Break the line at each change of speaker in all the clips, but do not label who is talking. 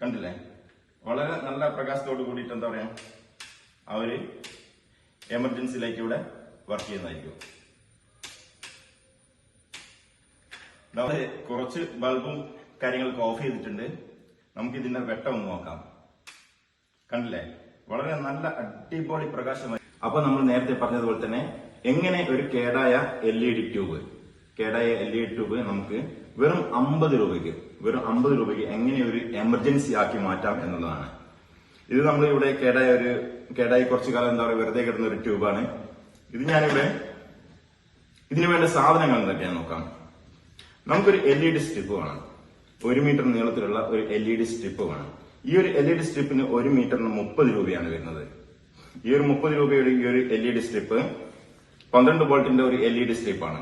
കണ്ടില്ലേ? വളരെ നല്ല പ്രകാശത്തോട് കൂടിയിട്ട് എന്താ പറയാ? ആ ഒരു എമർജൻസി ഇവിടെ വർക്ക് ചെയ്യുന്നതായിരിക്കും കുറച്ച് ബൾബും കാര്യങ്ങളൊക്കെ ഓഫ് ചെയ്തിട്ടുണ്ട്. നമുക്ക് ഇതിന്റെ വെട്ടം ഒന്ന് നോക്കാം. കണ്ടില്ലേ? വളരെ നല്ല അടിപൊളി പ്രകാശമായി. അപ്പൊ നമ്മൾ നേരത്തെ പറഞ്ഞതുപോലെ തന്നെ എങ്ങനെ ഒരു കേടായ എൽ ഇ ഡി ട്യൂബ് കേടായ എൽ ഇ ട്യൂബ് നമുക്ക് വെറും അമ്പത് രൂപയ്ക്ക് വെറും അമ്പത് രൂപയ്ക്ക് എങ്ങനെ ഒരു എമർജൻസി ആക്കി മാറ്റാം എന്നുള്ളതാണ്. ഇത് നമ്മൾ ഇവിടെ കേടായ ഒരു കേടായി കുറച്ചു കാലം എന്താ പറയുക വെറുതെ കിടന്ന ഒരു ട്യൂബാണ് ഇത് ഞാനിവിടെ ഇതിനു വേണ്ട സാധനങ്ങൾ എന്തൊക്കെയാണ് നോക്കാം. നമുക്കൊരു എൽ ഇ ഡി സ്ട്രിപ്പ് വേണം. ഒരു മീറ്റർ നീളത്തിലുള്ള ഒരു എൽ ഇ ഡി സ്ട്രിപ്പ് വേണം. ഈ ഒരു എൽ ഇ ഡി സ്ട്രിപ്പിന് ഒരു മീറ്ററിന് മുപ്പത് രൂപയാണ് വരുന്നത്. ഈ ഒരു മുപ്പത് രൂപയുടെ ഈ ഒരു എൽ ഇ ഡി സ്ട്രിപ്പ് പന്ത്രണ്ട് വോൾട്ടിന്റെ ഒരു എൽ ഇ ഡി സ്ട്രിപ്പാണ്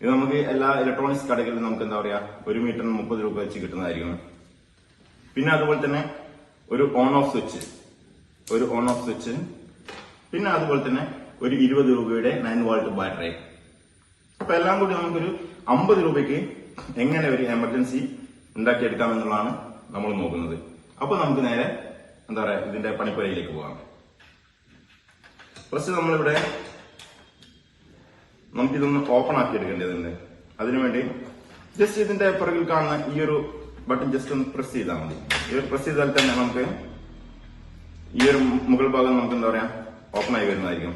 ഇത് നമുക്ക് എല്ലാ ഇലക്ട്രോണിക്സ് കടകളിലും നമുക്ക് എന്താ പറയാ ഒരു മീറ്ററിന് മുപ്പത് രൂപ വെച്ച് കിട്ടുന്നതായിരിക്കും. പിന്നെ അതുപോലെ തന്നെ ഒരു ഓൺ ഓഫ് സ്വിച്ച് ഒരു ഓൺ ഓഫ് സ്വിച്ച് പിന്നെ അതുപോലെ തന്നെ ഒരു ഇരുപത് രൂപയുടെ നയൻ വോൾട്ട് ബാറ്ററി അപ്പൊ എല്ലാം കൂടി നമുക്കൊരു അമ്പത് രൂപയ്ക്ക് എങ്ങനെ ഒരു എമർജൻസി ഉണ്ടാക്കിയെടുക്കാം എന്നുള്ളതാണ് നമ്മൾ നോക്കുന്നത്. അപ്പൊ നമുക്ക് നേരെ എന്താ പറയാ ഇതിന്റെ പണിപ്പുരയിലേക്ക് പോകാം. ഫസ്റ്റ് നമ്മളിവിടെ നമുക്കിതൊന്ന് ഓപ്പൺ ആക്കി എടുക്കേണ്ടതുണ്ട്. അതിനുവേണ്ടി ജസ്റ്റ് ഇതിന്റെ പുറകിൽ കാണുന്ന ഈ ഒരു ബട്ടൺ ജസ്റ്റ് ഒന്ന് പ്രസ് ചെയ്താൽ മതി. ഒരു പ്രസ് ചെയ്താൽ തന്നെ നമുക്ക് ഈ ഒരു മുകൾ ഭാഗം നമുക്ക് എന്താ പറയാ ഓപ്പൺ ആയി വരുന്നതായിരിക്കും.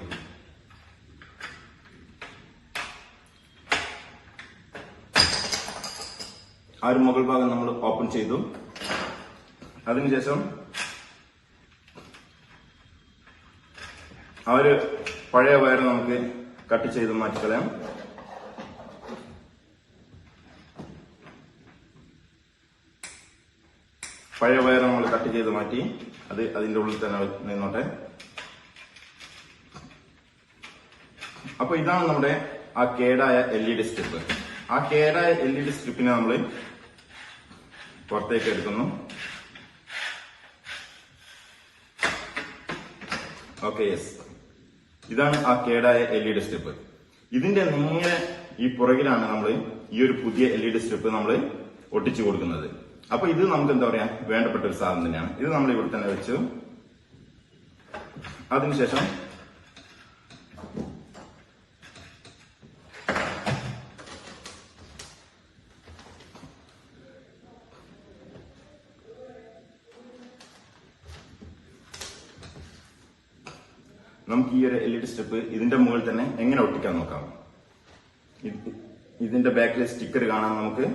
ആ ഒരു മുകൾ ഭാഗം നമ്മൾ ഓപ്പൺ ചെയ്തു. അതിനുശേഷം ആ ഒരു പഴയ വയർ നമുക്ക് കട്ട് ചെയ്ത് മാറ്റിക്കളയാം. പഴയ വയർ നമ്മൾ കട്ട് ചെയ്ത് മാറ്റി അത് അതിന്റെ ഉള്ളിൽ തന്നെ നിന്നോട്ടെ. അപ്പൊ ഇതാണ് നമ്മുടെ ആ കേടായ എൽ ഇ ഡി സ്ട്രിപ്പ്. ആ കേടായ എൽ ഇ ഡി സ്ട്രിപ്പിനെ നമ്മൾ പുറത്തേക്ക് എടുക്കുന്നു. Okay yes. ഇതാണ് ആ കേടായ എൽ ഇ ഡി സ്ട്രിപ്പ് ഇതിന്റെ നേരെ ഈ പുറകിലാണ് നമ്മൾ ഈ ഒരു പുതിയ എൽ ഇ ഡി സ്ട്രിപ്പ് നമ്മൾ ഒട്ടിച്ചു കൊടുക്കുന്നത്. അപ്പൊ ഇത് നമുക്ക് എന്താ പറയാ? വേണ്ടപ്പെട്ട ഒരു സാധനം തന്നെയാണ്. ഇത് നമ്മൾ ഇവിടെ തന്നെ വെച്ചു. അതിനുശേഷം നമുക്ക് ഈ സ്ട്രിപ്പ് ഇതിന്റെ മുകളിൽ തന്നെ എങ്ങനെ ഒട്ടിക്കാൻ നോക്കാം? ഇതിന്റെ ബാക്കിൽ സ്റ്റിക്കർ കാണാൻ നമുക്ക്.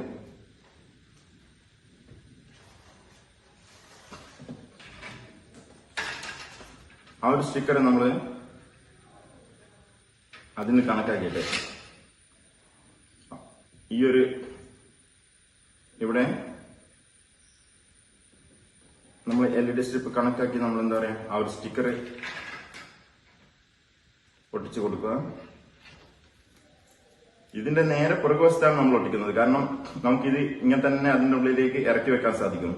ആ ഒരു സ്റ്റിക്കർ നമ്മൾ അതിന് കണക്കാക്കിയിട്ട് ഈ ഒരു ഇവിടെ നമ്മൾ എൽ ഇ ഡി സ്ട്രിപ്പ് കണക്കാക്കി നമ്മൾ എന്താ പറയാ? ആ ഒരു സ്റ്റിക്കർ ഒട്ടിച്ചു കൊടുക്കുക. ഇതിന്റെ നേരെ പുറകുവശത്താണ് നമ്മൾ ഒട്ടിക്കുന്നത്. കാരണം നമുക്കിത് ഇങ്ങനെ തന്നെ അതിന്റെ ഉള്ളിലേക്ക് ഇറക്കി വെക്കാൻ സാധിക്കും.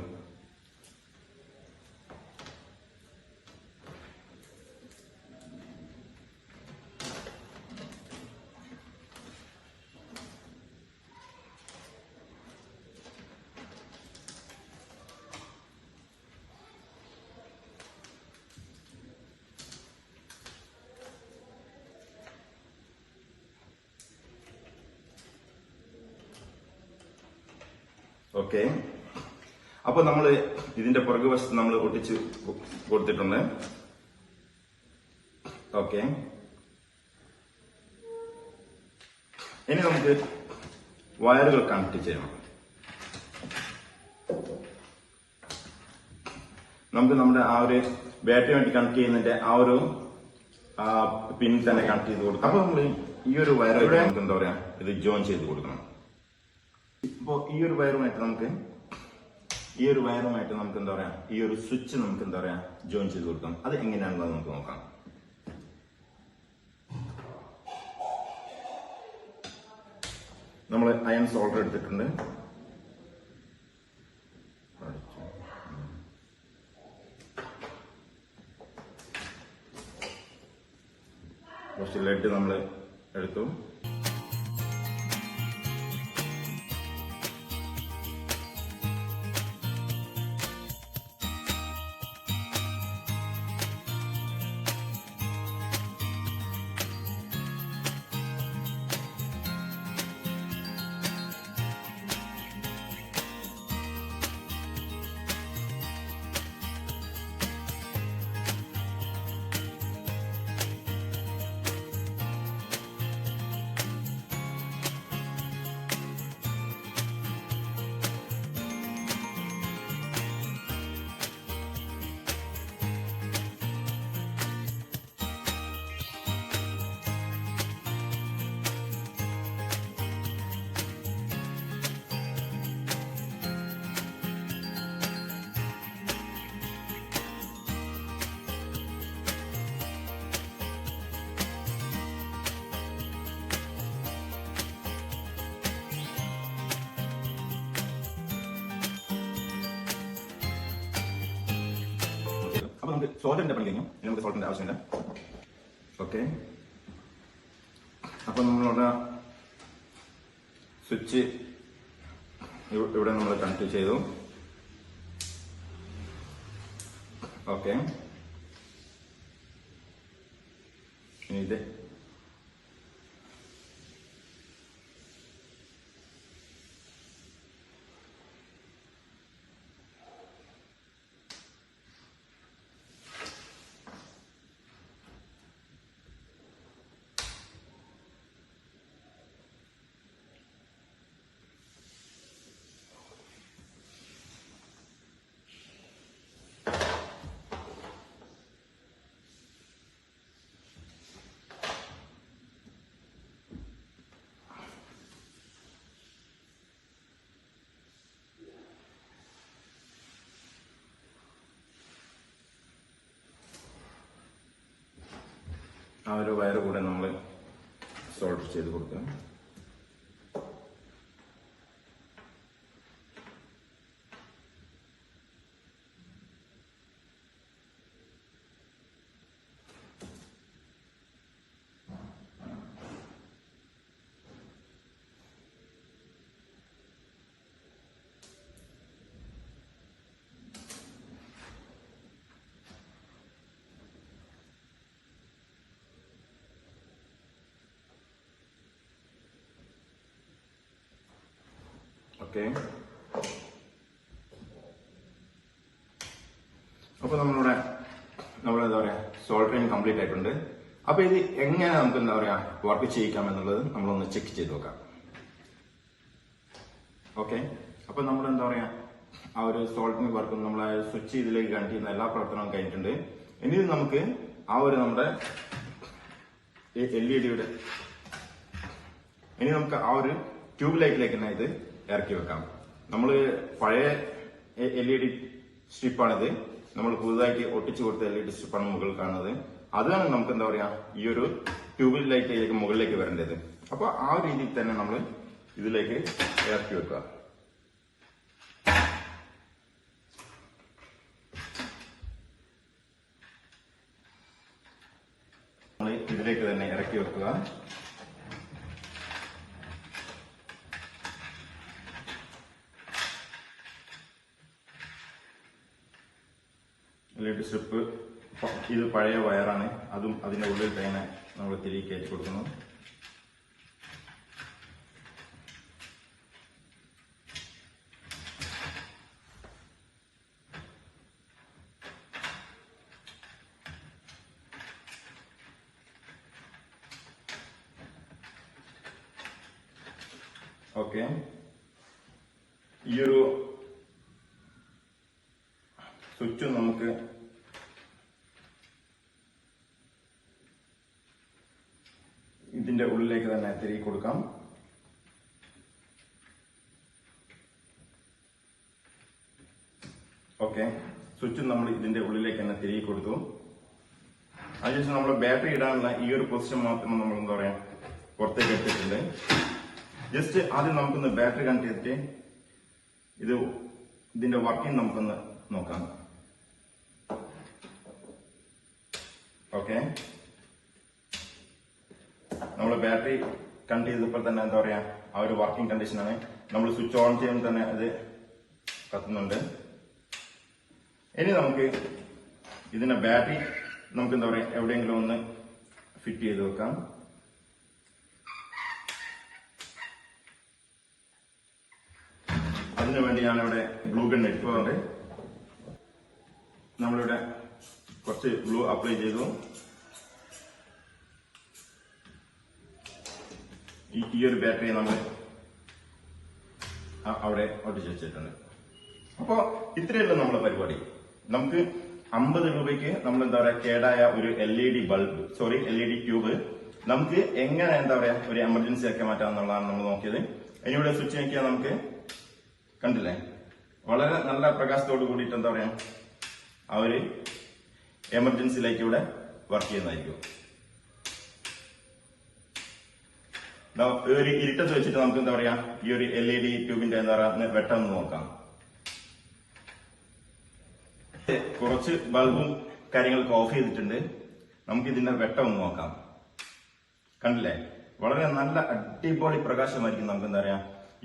ഓക്കെ. അപ്പൊ നമ്മൾ ഇതിന്റെ പുറകു വശത്ത് നമ്മൾ ഒട്ടിച്ച് കൊടുത്തിട്ടുണ്ട്. ഓക്കെ. ഇനി നമുക്ക് വയറുകൾ കണക്ട് ചെയ്യണം നമുക്ക് നമ്മുടെ ആ ഒരു ബാറ്ററി വേണ്ടി കണക്ട് ചെയ്യുന്നതിന്റെ ആ ഒരു പിൻ തന്നെ കണക്ട് ചെയ്ത് കൊടുക്കാം. അപ്പൊ നമ്മൾ ഈ ഒരു വയർ നമുക്ക് എന്താ പറയാ ഇത് ജോയിൻ ചെയ്ത് കൊടുക്കണം. ഇപ്പോ ഈ ഒരു വയറുമായിട്ട് നമുക്ക് ഈ ഒരു വയറുമായിട്ട് നമുക്ക് എന്താ പറയാ? ഈ ഒരു സ്വിച്ച് നമുക്ക് എന്താ പറയാ? ജോയിൻ ചെയ്ത് കൊടുക്കാം. അത് എങ്ങനെയാണെന്നുള്ളത് നമുക്ക് നോക്കാം. നമ്മൾ അയൺ സോൾഡർ എടുത്തിട്ടുണ്ട്. കുറച്ച് ലെഡ് നമ്മൾ എടുത്തു. സോൾഡറിന്റെ പണി കഴിഞ്ഞു നമുക്ക് സോൾട്ടിന്റെ ആവശ്യമില്ല. ഓക്കെ അപ്പൊ നമ്മളുടെ സ്വിച്ച് ഇവിടെ നമ്മൾ കണക്ട് ചെയ്തു. ഓക്കെ ഇത് ആ ഒരു വയറ് കൂടെ നമ്മൾ സോൾവ് ചെയ്ത് കൊടുക്കുക ഓക്കെ. അപ്പൊ നമ്മളിവിടെ നമ്മൾ എന്താ പറയാ സോൾഡറിങ് കംപ്ലീറ്റ് ആയിട്ടുണ്ട്. അപ്പൊ ഇത് എങ്ങനെ നമുക്ക് എന്താ പറയാ വർക്ക് ചെയ്യിക്കാം എന്നുള്ളത് നമ്മളൊന്ന് ചെക്ക് ചെയ്ത് നോക്കാം. ഓക്കെ. അപ്പൊ നമ്മൾ എന്താ പറയാ ആ ഒരു സോൾട്ടിങ് വർക്കും നമ്മൾ സ്വിച്ച് ഇതിലേക്ക് കണക്ട് ചെയ്യുന്ന എല്ലാ പ്രവർത്തനവും കഴിഞ്ഞിട്ടുണ്ട്. ഇനി നമുക്ക് ആ ഒരു നമ്മുടെ എൽ ഇ ഡിയുടെ ഇനി നമുക്ക് ആ ഒരു ട്യൂബ് ലൈറ്റിലേക്ക് തന്നെ ഇത് ഇറക്കി വെക്കാം. നമ്മൾ പഴയ എൽ ഇ ഡി സ്ട്രിപ്പാണിത്. നമ്മൾ പുതുതായിട്ട് ഒട്ടിച്ചു കൊടുത്ത എൽ ഇ ഡി സ്ട്രിപ്പാണ് മുകളിൽ കാണുന്നത്. അതാണ് നമുക്ക് എന്താ പറയാ ഈ ഒരു ട്യൂബ് ലൈറ്റിലേക്ക് മുകളിലേക്ക് വരേണ്ടത്. അപ്പൊ ആ രീതിയിൽ തന്നെ നമ്മൾ ഇതിലേക്ക് ഇറക്കി വെക്കുക. ഇതിലേക്ക് തന്നെ ഇറക്കി വെക്കുക ലീഡ് സ്ട്രിപ്പ് ഇത് പഴയ വയറാണ്. അതും അതിന്റെ ഉള്ളിൽ തന്നെ നമ്മൾ തിരികെ കയറ്റി കൊടുക്കുന്നു. ഓക്കെ. ഈ ഒരു സ്വിച്ചും നമുക്ക് ഇതിന്റെ ഉള്ളിലേക്ക് തന്നെ തിരികെ കൊടുക്കാം. ഓക്കെ. സ്വിച്ചും നമ്മൾ ഇതിന്റെ ഉള്ളിലേക്ക് തന്നെ തിരികെ കൊടുത്തു. അതിനുശേഷം നമ്മൾ ബാറ്ററി ഇടാനുള്ള ഈ ഒരു പൊസിഷൻ മാത്രം നമ്മൾ എന്താ പറയാ പുറത്തേക്ക് എടുത്തിട്ടുണ്ട്. ജസ്റ്റ് ആദ്യം നമുക്കൊന്ന് ബാറ്ററി കണക്ട് ചെയ്തിട്ട് ഇത് ഇതിന്റെ വർക്കിംഗ് നമുക്കൊന്ന് നോക്കാം. ഓക്കെ. നമ്മൾ ബാറ്ററി കണ്ട് ചെയ്തപ്പോൾ തന്നെ എന്താ പറയാ ആ ഒരു വർക്കിംഗ് കണ്ടീഷനാണ് നമ്മൾ സ്വിച്ച് ഓൺ ചെയ്യുമ്പോൾ തന്നെ അത് കത്തുന്നുണ്ട്. ഇനി നമുക്ക് ഇതിന്റെ ബാറ്ററി നമുക്ക് എന്താ പറയാ എവിടെയെങ്കിലും ഒന്ന് ഫിറ്റ് ചെയ്ത് വെക്കാം. അതിനു വേണ്ടി ഞാനിവിടെ ബ്ലൂ ഗൺ എടുക്കുന്നുണ്ട് നമ്മളിവിടെ കുറച്ച് ബ്ലൂ അപ്ലൈ ചെയ്തു. ഈ ഈ ഒരു ബാറ്ററി നമ്മൾ അവിടെ ഒട്ടിച്ച് വെച്ചിട്ടുണ്ട്. അപ്പോ ഇത്രയല്ല നമ്മുടെ പരിപാടി. നമുക്ക് അമ്പത് രൂപയ്ക്ക് നമ്മൾ എന്താ പറയാ കേടായ ഒരു L E D bulb sorry L E D tube നമുക്ക് എങ്ങനെ എന്താ പറയാ ഒരു എമർജൻസി ആക്കി മാറ്റാം എന്നുള്ളതാണ് നമ്മൾ നോക്കിയത്. ഇവിടെ സ്വിച്ച് നോക്കിയാൽ നമുക്ക് കണ്ടില്ലേ? വളരെ നല്ല പ്രകാശത്തോട് കൂടിയിട്ട് എന്താ പറയാ ആ ഒരു എമർജൻസി ലൈറ്റ് ഇവിടെ വർക്ക് ചെയ്യുന്നതായിരിക്കും. ഒരു ഇരുട്ടത്ത് വെച്ചിട്ട് നമുക്ക് എന്താ പറയാ ഈ ഒരു എൽ ഇ ഡി ട്യൂബിന്റെ എന്താ പറയാ വെട്ടം നോക്കാം. കുറച്ച് ബൾബും കാര്യങ്ങളൊക്കെ ഓഫ് ചെയ്തിട്ടുണ്ട്. നമുക്ക് ഇതിന്റെ വെട്ടം ഒന്ന് നോക്കാം. കണ്ടില്ലേ? വളരെ നല്ല അടിപൊളി പ്രകാശമായിരിക്കും നമുക്ക് എന്താ പറയാ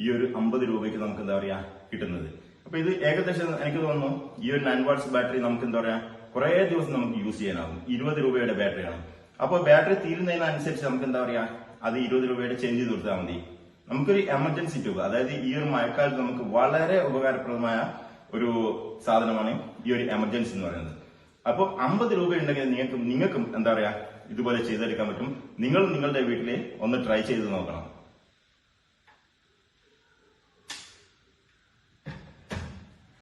ഈ ഒരു അമ്പത് രൂപയ്ക്ക് നമുക്ക് എന്താ പറയാ കിട്ടുന്നത്. അപ്പൊ ഇത് ഏകദേശം എനിക്ക് തോന്നുന്നു ഈ ഒരു നയൻ വാട്ട്സ് ബാറ്ററി നമുക്ക് എന്താ പറയാ കുറെ ദിവസം നമുക്ക് യൂസ് ചെയ്യാനാകും. ഇരുപത് രൂപയുടെ ബാറ്ററിയാണ് അപ്പോൾ ബാറ്ററി തീരുന്നതിനനുസരിച്ച് നമുക്ക് എന്താ പറയാ അത് ഇരുപത് രൂപയുടെ ചേഞ്ച് ചെയ്ത് കൊടുത്താൽ മതി. നമുക്കൊരു എമർജൻസി ട്യൂബ് അതായത് ഈ ഒരു മഴക്കാലത്ത് നമുക്ക് വളരെ ഉപകാരപ്രദമായ ഒരു സാധനമാണ് ഈ ഒരു എമർജൻസി എന്ന് പറയുന്നത്. അപ്പോൾ അമ്പത് രൂപ ഉണ്ടെങ്കിൽ നിങ്ങൾക്കും നിങ്ങൾക്കും എന്താ പറയാ ഇതുപോലെ ചെയ്തെടുക്കാൻ പറ്റും. നിങ്ങൾ നിങ്ങളുടെ വീട്ടിൽ ഒന്ന് ട്രൈ ചെയ്ത് നോക്കണം.